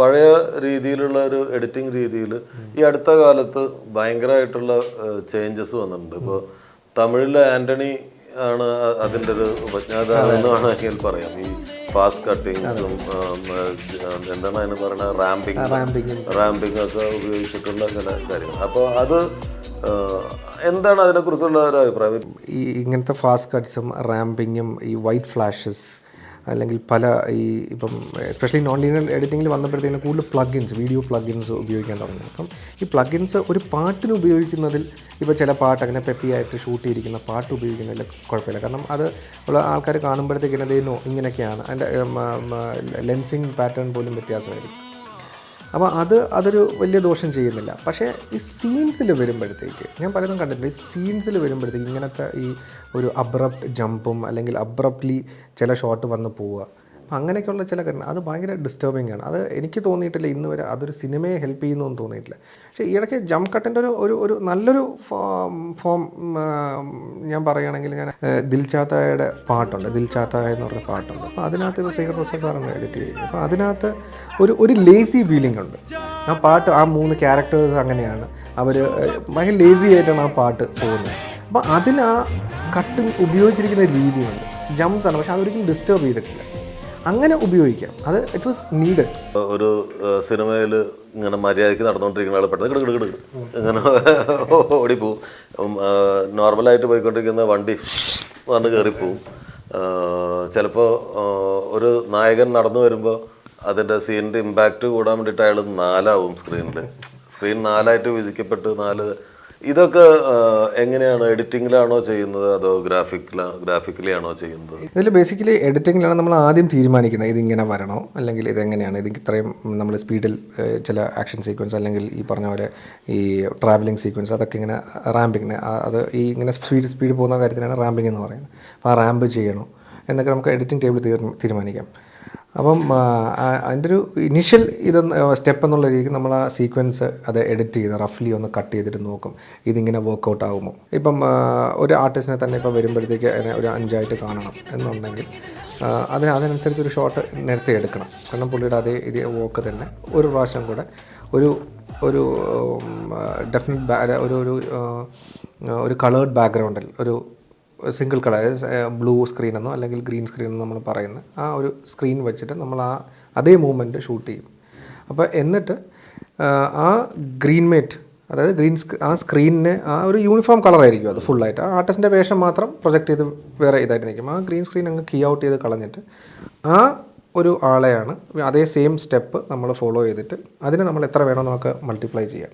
പഴയ രീതിയിലുള്ള ഒരു എഡിറ്റിംഗ് രീതിയിൽ ഈ അടുത്ത കാലത്ത് ഭയങ്കരമായിട്ടുള്ള ചേഞ്ചസ് വന്നിട്ടുണ്ട്. ഇപ്പോൾ തമിഴിലെ ആന്റണി ആണ് അതിന്റെ ഒരു ഉപജ്ഞാതാവെന്ന് വേണമെങ്കിൽ പറയാം. ഈ ഫാസ്റ്റ് കട്ടിങ്സും എന്താണ് അതിന് പറയുന്നത്? റാമ്പിങ് റാമ്പിങ് ഒക്കെ ഉപയോഗിച്ചിട്ടുള്ള ചില കാര്യങ്ങൾ. അപ്പോൾ അത് എന്താണ് അതിനെക്കുറിച്ചുള്ള ഒരു അഭിപ്രായം? ഈ ഇങ്ങനത്തെ ഫാസ്റ്റ് കട്ട്സും റാമ്പിങ്ങും ഈ വൈറ്റ് ഫ്ലാഷസ് അല്ലെങ്കിൽ പല ഈ ഇപ്പം എസ്പെഷ്യലി നോൺ ലീനിയർ എഡിറ്റിങ്ങിൽ വന്നപ്പോഴത്തേക്കും കൂടുതൽ പ്ലഗിൻസ് വീഡിയോ പ്ലഗിൻസ് ഉപയോഗിക്കാൻ തുടങ്ങി. അപ്പം ഈ പ്ലഗിൻസ് ഒരു പാട്ടിന് ഉപയോഗിക്കുന്നതിൽ ഇപ്പോൾ ചില പാട്ട് അങ്ങനെ പെപ്പി ആയിട്ട് ഷൂട്ട് ചെയ്തിരിക്കുന്ന പാട്ട് ഉപയോഗിക്കുന്നതിൽ കുഴപ്പമില്ല. കാരണം അത് ഉള്ള ആൾക്കാർ കാണുമ്പോഴത്തേക്കും എന്തേനോ ഇങ്ങനെയൊക്കെയാണ്. അതിന്റെ ലെൻസിങ് പാറ്റേൺ പോലും വ്യത്യാസമായിരിക്കും. അപ്പോൾ അത് അതൊരു വലിയ ദോഷം ചെയ്യുന്നില്ല. പക്ഷേ ഈ സീൻസിൽ വരുമ്പോഴത്തേക്ക് ഞാൻ പലതും കണ്ടിട്ടുണ്ട്. ഈ സീൻസിൽ വരുമ്പോഴത്തേക്ക് ഇങ്ങനത്തെ ഈ ഒരു അബ്രപ്റ്റ് ജമ്പും അല്ലെങ്കിൽ അബ്രപ്റ്റ്ലി ചില ഷോട്ട് വന്ന് പോവുക അങ്ങനെയൊക്കെയുള്ള ചില കാര്യങ്ങൾ. അത് ഭയങ്കര ഡിസ്റ്റർബിംഗ് ആണ്. അത് എനിക്ക് തോന്നിയിട്ടില്ല ഇന്ന് വരെ അതൊരു സിനിമയെ ഹെൽപ്പ് എന്ന് തോന്നിയിട്ടില്ല. പക്ഷേ ഇടയ്ക്ക് ജം കട്ടിന്റെ ഒരു ഒരു ഒരു നല്ലൊരു ഫോം ഞാൻ പറയുകയാണെങ്കിൽ ഞാൻ ദിൽചാത്തായയുടെ പാട്ടുണ്ട്. ദിൽചാത്തായ എന്ന് പറഞ്ഞ പാട്ടുണ്ട്. അപ്പോൾ അതിനകത്ത് ഇപ്പോൾ സീക്രട്ട് പ്രസാദ് സാറാണ് എഡിറ്റ് ചെയ്യുന്നത് അപ്പോൾ അതിനകത്ത് ഒരു ഒരു ലേസി ഫീലിംഗ് ഉണ്ട്. ആ പാട്ട് ആ മൂന്ന് ക്യാരക്ടേഴ്സ് അങ്ങനെയാണ് അവർ ഭയങ്കര ലേസി ആയിട്ടാണ് ആ പാട്ട് പോകുന്നത്. അപ്പോൾ അതിൽ ആ കട്ട് ഉപയോഗിച്ചിരിക്കുന്ന രീതിയുണ്ട്. ജംസ് ആണ്. പക്ഷെ അതൊരിക്കലും ഡിസ്റ്റർബ് ചെയ്തിട്ടില്ല. അങ്ങനെ ഉപയോഗിക്കാം. അത് ഇറ്റ് വാസ് നീഡ് ഒരു സിനിമയിൽ ഇങ്ങനെ മര്യാദയ്ക്ക് നടന്നുകൊണ്ടിരിക്കുന്ന ആൾ പെട്ടെന്ന് കിടക്കിട കിടക്ക് ഇങ്ങനെ ഓടിപ്പോവും. നോർമലായിട്ട് പോയിക്കൊണ്ടിരിക്കുന്ന വണ്ടി പറഞ്ഞ് കയറിപ്പോവും ചിലപ്പോൾ ഒരു നായകൻ നടന്നു വരുമ്പോൾ അതിന്റെ സീനിന്റെ ഇമ്പാക്റ്റ് കൂടാൻ വേണ്ടിയിട്ട് അയാൾ നാലാവും സ്ക്രീനിൽ സ്ക്രീൻ നാലായിട്ട് വിഭജിക്കപ്പെട്ട് നാല് ഇതൊക്കെ എങ്ങനെയാണ്? എഡിറ്റിംഗിലാണോ ചെയ്യുന്നത് അതോ ഗ്രാഫിക്കിലാ ഗ്രാഫിക്കലി ആണോ ചെയ്യുന്നത്? ഇതിൽ ബേസിക്കലി എഡിറ്റിംഗിലാണ് നമ്മൾ ആദ്യം തീരുമാനിക്കുന്നത് ഇതിങ്ങനെ വരണോ അല്ലെങ്കിൽ ഇതെങ്ങനെയാണ്? ഇത് ഇത്രയും നമ്മൾ സ്പീഡിൽ ചില ആക്ഷൻ സീക്വൻസ് അല്ലെങ്കിൽ ഈ പറഞ്ഞ പോലെ ഈ ട്രാവലിംഗ് സീക്വൻസ് അതൊക്കെ ഇങ്ങനെ റാമ്പിങ്ങിന് അത് ഈ ഇങ്ങനെ സ്പീഡ് സ്പീഡ് പോകുന്ന കാര്യത്തിനാണ് റാമ്പിംഗ് എന്ന് പറയുന്നത്. അപ്പോൾ ആ റാമ്പ് ചെയ്യണോ എന്നൊക്കെ നമുക്ക് എഡിറ്റിംഗ് ടേബിൾ തീരുമാനിക്കാം. അപ്പം അതിന്റെ ഒരു ഇനിഷ്യൽ ഇതൊന്ന് സ്റ്റെപ്പ് എന്നുള്ള രീതിക്ക് നമ്മൾ ആ സീക്വൻസ് അത് എഡിറ്റ് ചെയ്ത് റഫ്ലി ഒന്ന് കട്ട് ചെയ്തിട്ട് നോക്കും. ഇതിങ്ങനെ വർക്കൗട്ട് ആകുമോ ഇപ്പം ഒരു ആർട്ടിസ്റ്റിനെ തന്നെ ഇപ്പം വരുമ്പോഴത്തേക്ക് അതിനെ ഒരു അഞ്ചായിട്ട് കാണണം എന്നുണ്ടെങ്കിൽ അതിന് അതിനനുസരിച്ച് ഒരു ഷോട്ട് നേരത്തെ എടുക്കണം. കാരണം പുള്ളിയുടെ അതേ ഇതേ വോക്ക് തന്നെ. ഒരു പ്രാവശ്യം കൂടെ ഒരു ഒരു ഡെഫിനറ്റ് ഒരു ഒരു ഒരു കളേർഡ് ബാക്ക്ഗ്രൗണ്ടിൽ ഒരു സിംഗിൾ കളർ ബ്ലൂ സ്ക്രീൻ എന്നോ അല്ലെങ്കിൽ ഗ്രീൻ സ്ക്രീൻ എന്നോ നമ്മൾ പറയുന്നത് ആ ഒരു സ്ക്രീൻ വെച്ചിട്ട് നമ്മൾ ആ അതേ മൂവ്മെന്റ് ഷൂട്ട് ചെയ്യും. അപ്പോൾ എന്നിട്ട് ആ, ഗ്രീൻ മേറ്റ് അതായത് ഗ്രീൻ ആ സ്ക്രീനിന് ആ ഒരു യൂണിഫോം കളറായിരിക്കും അത് ഫുള്ളായിട്ട് ആ ആർട്ടിസ്റ്റിന്റെ വേഷം മാത്രം പ്രൊജക്റ്റ് ചെയ്ത് വേറെ ഇതായിട്ട് നിൽക്കും. ആ ഗ്രീൻ സ്ക്രീൻ അങ്ങ് കീ ഔട്ട് ചെയ്ത് കളഞ്ഞിട്ട് ആ ഒരു ആളെയാണ് അതേ സെയിം സ്റ്റെപ്പ് നമ്മൾ ഫോളോ ചെയ്തിട്ട് അതിന് നമ്മൾ എത്ര വേണമെന്ന് നമുക്ക് മൾട്ടിപ്ലൈ ചെയ്യാം.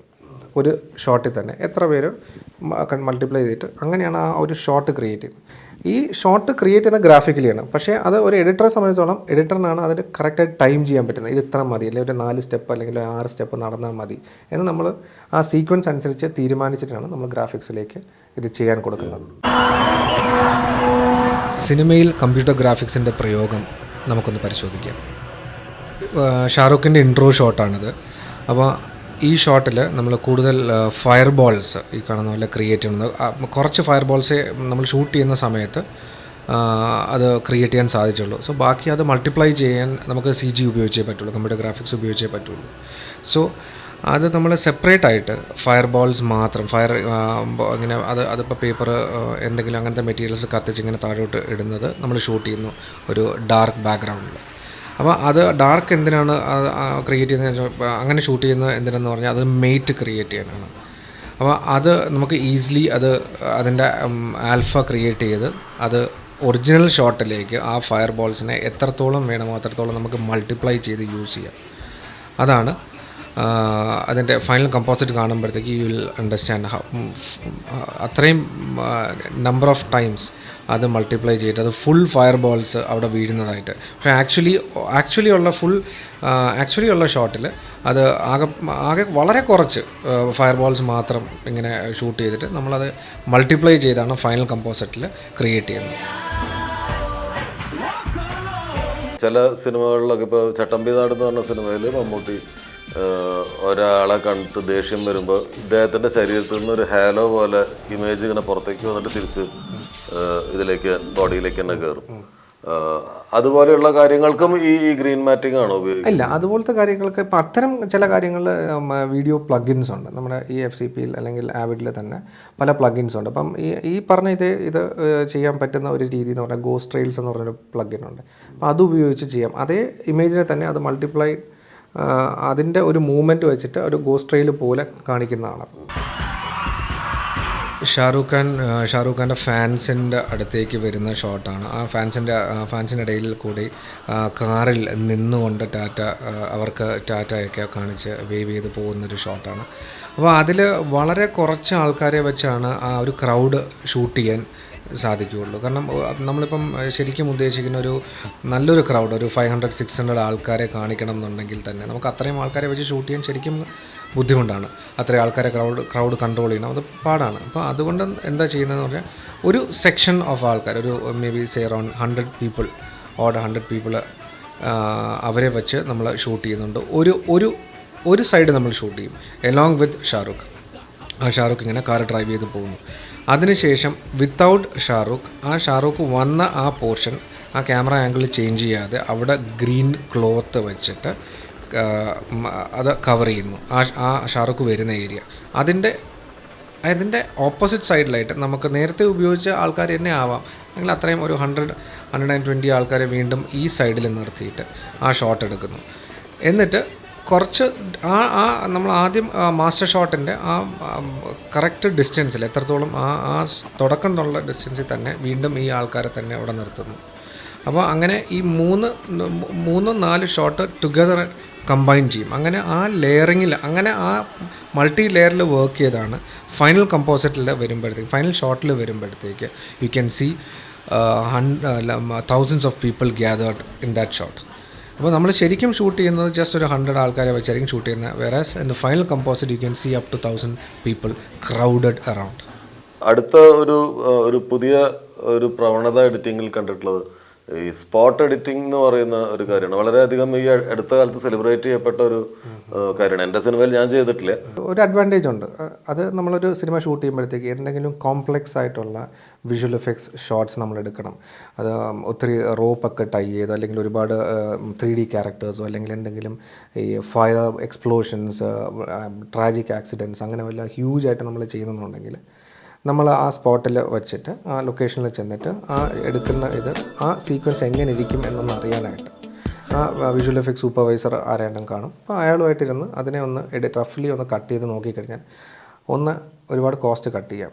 ഒരു ഷോട്ടിൽ തന്നെ. എത്ര പേര് മൾട്ടിപ്ലൈ ചെയ്തിട്ട് അങ്ങനെയാണ് ആ ഒരു ഷോട്ട് ക്രിയേറ്റ് ചെയ്യുന്നത് ഈ ഷോട്ട് ക്രിയേറ്റ് ചെയ്യുന്ന ഗ്രാഫിക്കലിയാണ് പക്ഷേ അത് ഒരു എഡിറ്ററെ സംബന്ധിച്ചോളം എഡിറ്ററിനാണ് അതിന് കറക്റ്റായിട്ട് ടൈം ചെയ്യാൻ പറ്റുന്നത്. ഇത് ഇത്ര മതി. അല്ലെങ്കിൽ ഒരു നാല് സ്റ്റെപ്പ് അല്ലെങ്കിൽ ഒരു ആറ് സ്റ്റെപ്പ് നടന്നാൽ മതി എന്ന് നമ്മൾ ആ സീക്വൻസ് അനുസരിച്ച് തീരുമാനിച്ചിട്ടാണ് നമ്മൾ ഗ്രാഫിക്സിലേക്ക് ഇത് ചെയ്യാൻ കൊടുക്കുന്നത്. സിനിമയിൽ കമ്പ്യൂട്ടർ ഗ്രാഫിക്സിന്റെ പ്രയോഗം നമുക്കൊന്ന് പരിശോധിക്കാം. ഷാറൂഖിന്റെ ഇൻട്രോ ഷോട്ടാണിത് അപ്പോൾ ഈ ഷോട്ടിൽ നമ്മൾ കൂടുതൽ ഫയർ ബോൾസ് ഈ കാണുന്ന പോലെ ക്രിയേറ്റ് ചെയ്യുന്നത്. കുറച്ച് ഫയർ ബോൾസ് നമ്മൾ ഷൂട്ട് ചെയ്യുന്ന സമയത്ത് അത് ക്രിയേറ്റ് ചെയ്യാൻ സാധിച്ചുള്ളൂ. സോ ബാക്കി അത് മൾട്ടിപ്ലൈ ചെയ്യാൻ നമുക്ക് സി ജി ഉപയോഗിച്ചേ പറ്റുള്ളൂ കമ്പ്യൂട്ടർ ഗ്രാഫിക്സ് ഉപയോഗിച്ചേ പറ്റുള്ളൂ. സോ അത് നമ്മൾ സെപ്പറേറ്റ് ആയിട്ട് ഫയർ ബോൾസ് മാത്രം ഫയർ ഇങ്ങനെ അത് അതിപ്പോൾ പേപ്പർ എന്തെങ്കിലും അങ്ങനത്തെ മെറ്റീരിയൽസ് കത്തിച്ച് ഇങ്ങനെ താഴോട്ട് ഇടുന്നത് നമ്മൾ ഷൂട്ട് ചെയ്യുന്നു ഒരു ഡാർക്ക് ബാക്ക്ഗ്രൗണ്ടിൽ അപ്പോൾ അത് ഡാർക്ക് എന്തിനാണ് ക്രിയേറ്റ് ചെയ്യുന്നത് അങ്ങനെ ഷൂട്ട് ചെയ്യുന്നത് എന്തിനാന്ന് പറഞ്ഞാൽ അത് മെയ്റ്റ് ക്രിയേറ്റ് ചെയ്യാനാണ്. അപ്പോൾ അത് നമുക്ക് ഈസിലി അത് അതിന്റെ ആൽഫ ക്രിയേറ്റ് ചെയ്ത് അത് ഒറിജിനൽ ഷോട്ടിലേക്ക് ആ ഫയർ ബോൾസിനെ എത്രത്തോളം വേണമോ അത്രത്തോളം നമുക്ക് മൾട്ടിപ്ലൈ ചെയ്ത് യൂസ് ചെയ്യാം. അതാണ് അതിന്റെ ഫൈനൽ കമ്പോസിറ്റ് കാണുമ്പോഴത്തേക്ക് യു വിൽ അണ്ടർസ്റ്റാൻഡ് അത്രയും നമ്പർ ഓഫ് ടൈംസ് അത് മൾട്ടിപ്ലൈ ചെയ്തിട്ട് അത് ഫുൾ ഫയർ ബോൾസ് അവിടെ വീഴുന്നതായിട്ട്. പക്ഷേ ആക്ച്വലി ആക്ച്വലി ഉള്ള ഫുൾ ആക്ച്വലി ഉള്ള ഷോട്ടിൽ അത് ആകെ ആകെ വളരെ കുറച്ച് ഫയർ ബോൾസ് മാത്രം ഇങ്ങനെ ഷൂട്ട് ചെയ്തിട്ട് നമ്മളത് മൾട്ടിപ്ലൈ ചെയ്താണ് ഫൈനൽ കമ്പോസിറ്റിൽ ക്രിയേറ്റ് ചെയ്യുന്നത്. ചില സിനിമകളിലൊക്കെ ഇപ്പോൾ ചട്ടമ്പി എന്ന് പറഞ്ഞ സിനിമയിൽ മമ്മൂട്ടി ഒരാളെ കണ്ടിട്ട് ദേഷ്യം വരുമ്പോൾ ഇദ്ദേഹത്തിന്റെ ശരീരത്തിൽ നിന്ന് ഒരു ഹാലോ പോലെ ഇമേജ് ഇങ്ങനെ പുറത്തേക്ക് വന്നിട്ട് തിരിച്ച് ഇതിലേക്ക് ബോഡിയിലേക്ക് തന്നെ കയറും അതുപോലെയുള്ള കാര്യങ്ങൾക്കും ഈ ഗ്രീൻ മാറ്റിംഗ് ആണ് ഉപയോഗിക്കുന്നത്? ഇല്ല അതുപോലത്തെ കാര്യങ്ങൾക്ക് ഇപ്പം അത്തരം ചില കാര്യങ്ങൾ വീഡിയോ പ്ലഗിൻസ് ഉണ്ട്. നമ്മുടെ ഈ എഫ് സി പിയിൽ അല്ലെങ്കിൽ ആവിഡിൽ തന്നെ പല പ്ലഗിൻസ് ഉണ്ട്. അപ്പം ഈ ഈ പറഞ്ഞ ഇത് ഇത് ചെയ്യാൻ പറ്റുന്ന ഒരു രീതി എന്ന് പറഞ്ഞാൽ ഗോസ്റ്റ് ട്രെയിൽസ് എന്ന് പറഞ്ഞൊരു പ്ലഗിൻ ഉണ്ട്. അപ്പോൾ അത് ഉപയോഗിച്ച് ചെയ്യാം. അതേ ഇമേജിനെ തന്നെ അത് മൾട്ടിപ്ലൈ അതിന്റെ ഒരു മൂവ്മെന്റ് വെച്ചിട്ട് ഒരു ഗോസ്റ്റ് ട്രെയിൽ പോലെ കാണിക്കുന്നതാണ്. ഷാറൂഖ് ഖാൻ ഷാറൂഖ് ഖാന്റെ ഫാൻസിന്റെ അടുത്തേക്ക് വരുന്ന ഷോട്ടാണ്. ആ ഫാൻസിന്റെ ഫാൻസിന്റെ ഇടയിൽ കൂടി കാറിൽ നിന്നുകൊണ്ട് ടാറ്റ അവർക്ക് ടാറ്റയൊക്കെ കാണിച്ച് വേവ് ചെയ്ത് പോകുന്നൊരു ഷോട്ടാണ്. അപ്പോൾ അതിൽ വളരെ കുറച്ച് ആൾക്കാരെ വെച്ചാണ് ആ ഒരു ക്രൗഡ് ഷൂട്ട് ചെയ്യാൻ സാധിക്കുകയുള്ളൂ. കാരണം നമ്മളിപ്പം ശരിക്കും ഉദ്ദേശിക്കുന്ന ഒരു നല്ലൊരു ക്രൗഡ് ഒരു ഫൈവ് ഹൺഡ്രഡ് സിക്സ് ഹൺഡ്രഡ് ആൾക്കാരെ കാണിക്കണം എന്നുണ്ടെങ്കിൽ തന്നെ നമുക്ക് അത്രയും ആൾക്കാരെ വെച്ച് ഷൂട്ട് ചെയ്യാൻ ശരിക്കും ബുദ്ധിമുട്ടാണ്. അത്രയും ആൾക്കാരെ ക്രൗഡ് ക്രൗഡ് കൺട്രോൾ ചെയ്യണം. അത് പാടാണ്. അപ്പോൾ അതുകൊണ്ട് എന്താ ചെയ്യുന്നതെന്ന് പറഞ്ഞാൽ ഒരു സെക്ഷൻ ഓഫ് ആൾക്കാർ ഒരു maybe say around hundred people or hundred people അവരെ വെച്ച് നമ്മൾ ഷൂട്ട് ചെയ്യുന്നുണ്ട്. ഒരു ഒരു ഒരു സൈഡ് നമ്മൾ ഷൂട്ട് ചെയ്യും എലോങ് വിത്ത് ഷാറുഖ് ആ ഷാറുഖ് ഇങ്ങനെ കാർ ഡ്രൈവ് ചെയ്ത് പോകുന്നു. അതിനുശേഷം വിത്തൗട്ട് ഷാറുഖ് ആ ഷാറുഖ് വന്ന ആ പോർഷൻ ആ ക്യാമറ ആംഗിൾ ചേഞ്ച് ചെയ്യാതെ അവിടെ ഗ്രീൻ ക്ലോത്ത് വെച്ചിട്ട് അത് കവർ ചെയ്യുന്നു. ആ ആ ഷാറുഖ് വരുന്ന ഏരിയ അതിന്റെ അതിന്റെ ഓപ്പോസിറ്റ് സൈഡിലായിട്ട് നമുക്ക് നേരത്തെ ഉപയോഗിച്ച ആൾക്കാർ തന്നെ ആവാം. അല്ലെങ്കിൽ അത്രയും ഒരു ഹൺഡ്രഡ് ഹൺഡ്രഡ് ആൻഡ് ട്വന്റി ആൾക്കാരെ വീണ്ടും ഈ സൈഡിൽ നിർത്തിയിട്ട് ആ ഷോട്ട് എടുക്കുന്നു. എന്നിട്ട് കുറച്ച് ആ ആ നമ്മൾ ആദ്യം മാസ്റ്റർ ഷോട്ടിന്റെ ആ കറക്റ്റ് ഡിസ്റ്റൻസിൽ എത്രത്തോളം ആ ആ തുടക്കം എന്നുള്ള ഡിസ്റ്റൻസിൽ തന്നെ വീണ്ടും ഈ ആൾക്കാരെ തന്നെ അവിടെ നിർത്തുന്നു. അപ്പോൾ അങ്ങനെ ഈ മൂന്ന് മൂന്ന് നാല് ഷോട്ട് ടുഗദർ കമ്പൈൻ ചെയ്യും. അങ്ങനെ ആ ലെയറിങ്ങിൽ അങ്ങനെ ആ മൾട്ടി ലെയറിൽ വർക്ക് ചെയ്താണ് ഫൈനൽ കമ്പോസിറ്റിൽ വരുമ്പോഴത്തേക്ക് ഫൈനൽ ഷോട്ടിൽ വരുമ്പോഴത്തേക്ക് you can see thousands of people gathered in that shot അപ്പോൾ നമ്മൾ ശരിക്കും ഷൂട്ട് ചെയ്യുന്നത് ജസ്റ്റ് ഒരു ഹൺഡ്രഡ് ആൾക്കാരെ വെച്ചായിരിക്കും ഷൂട്ട് ചെയ്യുന്നത്. വേറെ in the final composite you can see up to thousand people crowded around അടുത്ത ഒരു ഒരു പുതിയ ഒരു പ്രവണത എഡിറ്റിങ്ങിൽ കണ്ടിട്ടുള്ളത് ഈ സ്പോട്ട് എഡിറ്റിംഗ് എന്ന് പറയുന്ന ഒരു കാര്യമാണ്. വളരെയധികം ഈ അടുത്ത കാലത്ത് സെലിബ്രേറ്റ് ചെയ്യപ്പെട്ട ഒരു കാര്യമാണ്. എന്റെ സിനിമയിൽ ഞാൻ ചെയ്തിട്ടില്ല. ഒരു അഡ്വാന്റേജ് ഉണ്ട്. അത് നമ്മളൊരു സിനിമ ഷൂട്ട് ചെയ്യുമ്പോഴത്തേക്ക് എന്തെങ്കിലും കോംപ്ലക്സ് ആയിട്ടുള്ള വിഷ്വൽ എഫക്ട്സ് ഷോട്ട്സ് നമ്മൾ എടുക്കണം. അത് ഒത്തിരി റോപ്പൊക്കെ ടൈ ചെയ്ത് അല്ലെങ്കിൽ ഒരുപാട് ത്രീ ഡി ക്യാരക്ടേഴ്സോ അല്ലെങ്കിൽ എന്തെങ്കിലും ഈ ഫയർ എക്സ്പ്ലോഷൻസ് ട്രാജിക് ആക്സിഡന്റ്സ് അങ്ങനെ വല്ല ഹ്യൂജ് ആയിട്ട് നമ്മൾ ചെയ്യുന്നുണ്ടെങ്കിൽ നമ്മൾ ആ സ്പോട്ടിൽ വെച്ചിട്ട് ആ ലൊക്കേഷനിൽ ചെന്നിട്ട് ആ എടുക്കുന്ന ഇത് ആ സീക്വൻസ് എങ്ങനെ ഇരിക്കും എന്നൊന്ന് അറിയാനായിട്ട് ആ വിഷ്വൽ എഫക്ട് സൂപ്പർവൈസർ ആരാണ്ടും കാണും. അപ്പോൾ അയാളുമായിട്ടിരുന്ന് അതിനെ ഒന്ന് എഡിറ്റ് റഫ്ലി ഒന്ന് കട്ട് ചെയ്ത് നോക്കിക്കഴിഞ്ഞാൽ ഒന്ന് ഒരുപാട് കോസ്റ്റ് കട്ട് ചെയ്യാം.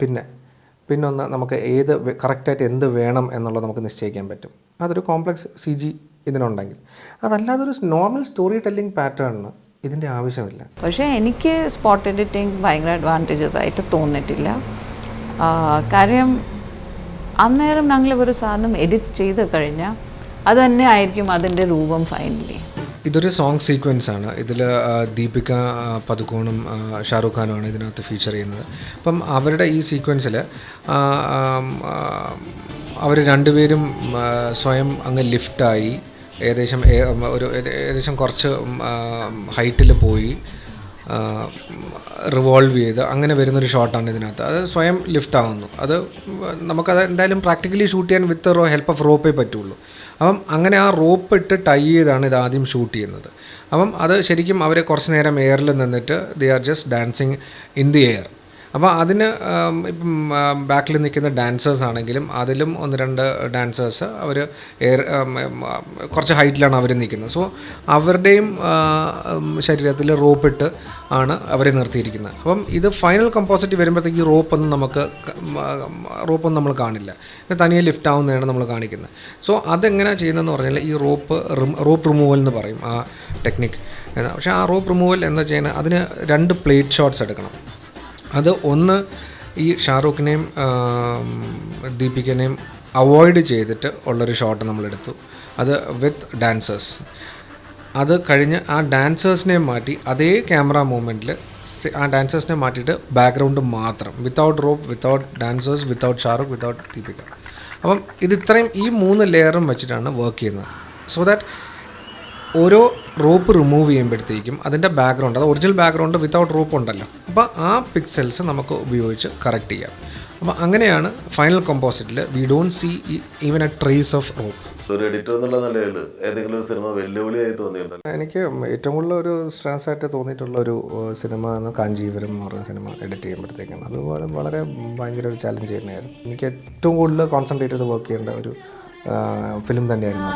പിന്നെ പിന്നെ ഒന്ന് നമുക്ക് ഏത് കറക്റ്റായിട്ട് എന്ത് വേണം എന്നുള്ളത് നമുക്ക് നിശ്ചയിക്കാൻ പറ്റും. അതൊരു കോംപ്ലക്സ് സി ജി ഇതിനുണ്ടെങ്കിൽ. അതല്ലാതെ ഒരു നോർമൽ സ്റ്റോറി ടെല്ലിംഗ് പാറ്റേണിന് ഇതിന്റെ ആവശ്യമില്ല. പക്ഷേ എനിക്ക് സ്പോട്ട് എഡിറ്റിംഗ് ഭയങ്കര അഡ്വാന്റേജസ് ആയിട്ട് തോന്നിയിട്ടില്ല. കാര്യം അന്നേരം ഞങ്ങൾ ഒരു സാധനം എഡിറ്റ് ചെയ്ത് കഴിഞ്ഞാൽ അത് തന്നെ ആയിരിക്കും അതിന്റെ രൂപം ഫൈനലി ഇതൊരു സോങ് സീക്വൻസ് ആണ്. ഇതിൽ ദീപിക പതുക്കോണും ഷാറുഖ് ഖാനും ഖാനുമാണ് ഇതിനകത്ത് ഫീച്ചർ ചെയ്യുന്നത്. അപ്പം അവരുടെ ഈ സീക്വൻസിൽ അവർ രണ്ടുപേരും സ്വയം അങ്ങ് ലിഫ്റ്റായി ഏകദേശം ഒരു ഏക- ഏകദേശം കുറച്ച് ഹൈറ്റിൽ പോയി റിവോൾവ് ചെയ്ത് അങ്ങനെ വരുന്നൊരു ഷോട്ടാണ് ഇതിനകത്ത്. അത് സ്വയം ലിഫ്റ്റ് ആവുന്നു. അത് നമുക്കത് എന്തായാലും പ്രാക്ടിക്കലി ഷൂട്ട് ചെയ്യാൻ വിത്ത് റോ ഹെൽപ്പ് ഓഫ് റോപ്പേ പറ്റുള്ളൂ. അപ്പം അങ്ങനെ ആ റോപ്പ് ഇട്ട് ടൈ ചെയ്താണ് ഇത് ആദ്യം ഷൂട്ട് ചെയ്യുന്നത്. അപ്പം അത് ശരിക്കും അവർ കുറച്ച് നേരം എയറിൽ നിന്നിട്ട് they are just dancing in the air അപ്പോൾ അതിന് ഇപ്പം ബാക്കിൽ നിൽക്കുന്ന ഡാൻസേഴ്സ് ആണെങ്കിലും അതിലും ഒന്ന് രണ്ട് ഡാൻസേഴ്സ് അവർ എയർ കുറച്ച് ഹൈറ്റിലാണ് അവർ നിൽക്കുന്നത്. സോ അവരുടെയും ശരീരത്തിൽ റോപ്പിട്ട് ആണ് അവരെ നിർത്തിയിരിക്കുന്നത്. അപ്പം ഇത് ഫൈനൽ കമ്പോസിറ്റ് വരുമ്പോഴത്തേക്ക് റോപ്പൊന്നും നമുക്ക് റോപ്പൊന്നും നമ്മൾ കാണില്ല. തനിയെ ലിഫ്റ്റ് ആവുന്നതാണ് നമ്മൾ കാണിക്കുന്നത്. സോ അതെങ്ങനെയാണ് ചെയ്യുന്നതെന്ന് പറഞ്ഞാൽ ഈ റോപ്പ് റോപ്പ് റിമൂവൽ എന്ന് പറയും ആ ടെക്നിക്ക് പക്ഷേ ആ റോപ്പ് റിമൂവൽ എന്താ ചെയ്യുന്നത് അതിന് രണ്ട് പ്ലേറ്റ് ഷോട്ട്സ് എടുക്കണം. അത് ഒന്ന് ഈ ഷാറൂഖിനെയും ദീപികനെയും അവോയ്ഡ് ചെയ്തിട്ട് ഉള്ളൊരു ഷോട്ട് നമ്മളെടുത്തു. അത് വിത്ത് ഡാൻസേഴ്സ്. അത് കഴിഞ്ഞ് ആ ഡാൻസേഴ്സിനെ മാറ്റി അതേ ക്യാമറ മൂവ്മെന്റിൽ ആ ഡാൻസേഴ്സിനെ മാറ്റിയിട്ട് ബാക്ക്ഗ്രൗണ്ട് മാത്രം. Without rope without dancers without Shahrukh without Deepika. അപ്പം ഇത് ഇത്രയും ഈ മൂന്ന് ലെയറും വെച്ചിട്ടാണ് വർക്ക് ചെയ്യുന്നത്. സോ ദാറ്റ് ഓരോ റോപ്പ് റിമൂവ് ചെയ്യുമ്പോഴത്തേക്കും അതിന്റെ ബാക്ക്ഗ്രൗണ്ട് അത് ഒറിജിനൽ ബാക്ക്ഗ്രൗണ്ട് വിത്തൗട്ട് റോപ്പ് ഉണ്ടല്ലോ. അപ്പോൾ ആ പിക്സൽസ് നമുക്ക് ഉപയോഗിച്ച് കറക്റ്റ് ചെയ്യാം. അപ്പോൾ അങ്ങനെയാണ് final കോമ്പോസിറ്റിൽ we don't see even a trace of rope ഒരു എഡിറ്റർ എന്നുള്ള നിലയിൽ ഏതെങ്കിലും ഒരു സിനിമ വെല്ലുവിളിയായി തോന്നിയിട്ടുണ്ടല്ലോ എനിക്ക് ഏറ്റവും കൂടുതൽ ഒരു സ്ട്രെസ് ആയിട്ട് തോന്നിയിട്ടുള്ള ഒരു സിനിമ എന്ന് കാഞ്ചീപുരം എന്ന് പറയുന്ന സിനിമ എഡിറ്റ് ചെയ്യുമ്പോഴത്തേക്കാണ്. അതുപോലെ വളരെ ഭയങ്കര ഒരു ചാലഞ്ച് തന്നെയായിരുന്നു. എനിക്ക് ഏറ്റവും കൂടുതൽ കോൺസെൻട്രേറ്റ് ചെയ്ത് വർക്ക് ചെയ്യേണ്ട ഒരു ഫിലിം തന്നെയായിരുന്നു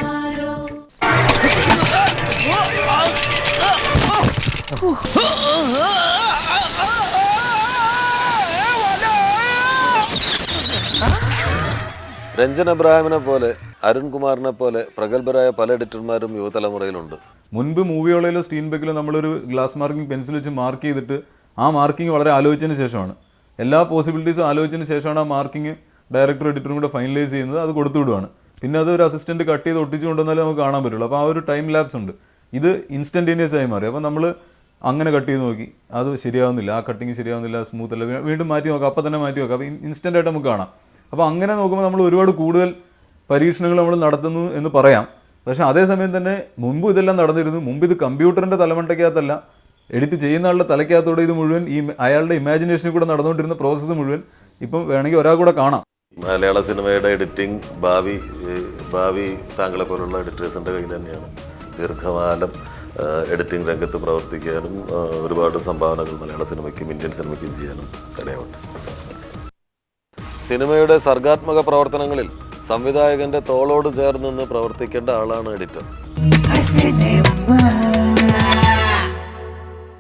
രഞ്ജൻ അബ്രാഹിമിനെ പോലെ അരുൺകുമാറിനെ പോലെ പ്രഗത്ഭരായ പല എഡിറ്റർമാരും യുവതലമുറയിലുണ്ട്. മുൻപ് മൂവിയോളയിലോ സ്റ്റീൻ ബെക്കിലോ നമ്മളൊരു ഗ്ലാസ് മാർക്കിംഗ് പെൻസിൽ വെച്ച് മാർക്ക് ചെയ്തിട്ട് ആ മാർക്കിംഗ് വളരെ ആലോചിച്ചതിന് ശേഷമാണ്. എല്ലാ പോസിബിലിറ്റീസും ആലോചിച്ചതിന് ശേഷമാണ് ആ മാർക്കിംഗ് ഡയറക്ടർ എഡിറ്ററും കൂടെ ഫൈനലൈസ് ചെയ്യുന്നത്. അത് കൊടുത്തു വിടുവാണ്. പിന്നെ അത് ഒരു കട്ട് ചെയ്ത് ഒട്ടിച്ചു കൊണ്ടുവന്നാലേ നമുക്ക് കാണാൻ പറ്റുള്ളൂ. അപ്പോൾ ആ ഒരു ടൈം ലാബ്സ് ഉണ്ട്. ഇത് ഇൻസ്റ്റന്റേനിയസ് ആയി മാറി. അപ്പോൾ നമ്മൾ അങ്ങനെ കട്ട് ചെയ്ത് നോക്കി. അത് ശരിയാവുന്നില്ല. ആ കട്ടിങ് ശരിയാവുന്നില്ല. സ്മൂത്ത് അല്ല. വീണ്ടും മാറ്റി നോക്കാം. അപ്പോൾ തന്നെ മാറ്റി നോക്കാം. അപ്പോൾ ഇൻസ്റ്റന്റ് ആയിട്ട് നമുക്ക് കാണാം. അപ്പോൾ അങ്ങനെ നോക്കുമ്പോൾ നമ്മൾ ഒരുപാട് കൂടുതൽ പരീക്ഷണങ്ങൾ നമ്മൾ നടത്തുന്നു എന്ന് പറയാം. പക്ഷേ അതേസമയം തന്നെ മുമ്പ് ഇതെല്ലാം നടന്നിരുന്നു. മുമ്പ് ഇത് കമ്പ്യൂട്ടറിന്റെ തലമണ്ടയ്ക്കകത്തല്ല. എഡിറ്റ് ചെയ്യുന്ന ആളുടെ തലയ്ക്കകത്തോടെ ഇത് മുഴുവൻ ഈ അയാളുടെ ഇമാജിനേഷനിൽ കൂടെ നടന്നുകൊണ്ടിരുന്ന പ്രോസസ്സ് മുഴുവൻ ഇപ്പം വേണമെങ്കിൽ ഒരാൾ കൂടെ കാണാം. മലയാള സിനിമയുടെ എഡിറ്റിംഗ് ഭാവി ഭാവി താങ്കളെ പോലുള്ള എഡിറ്റേഴ്സിന്റെ കയ്യിൽ തന്നെയാണ്. ദീർഘകാലം എഡിറ്റിംഗ് രംഗത്ത് പ്രവർത്തിക്കാനും ഒരുപാട് സംഭാവനകൾ മലയാള സിനിമയ്ക്കും ഇന്ത്യൻ സിനിമയ്ക്കും ചെയ്യാനും ഇടയുണ്ട്. സിനിമയുടെ സർഗാത്മക പ്രവർത്തനങ്ങളിൽ സംവിധായകന്റെ തോളോട് ചേർന്ന് നിന്ന് പ്രവർത്തിക്കേണ്ട ആളാണ് എഡിറ്റർ.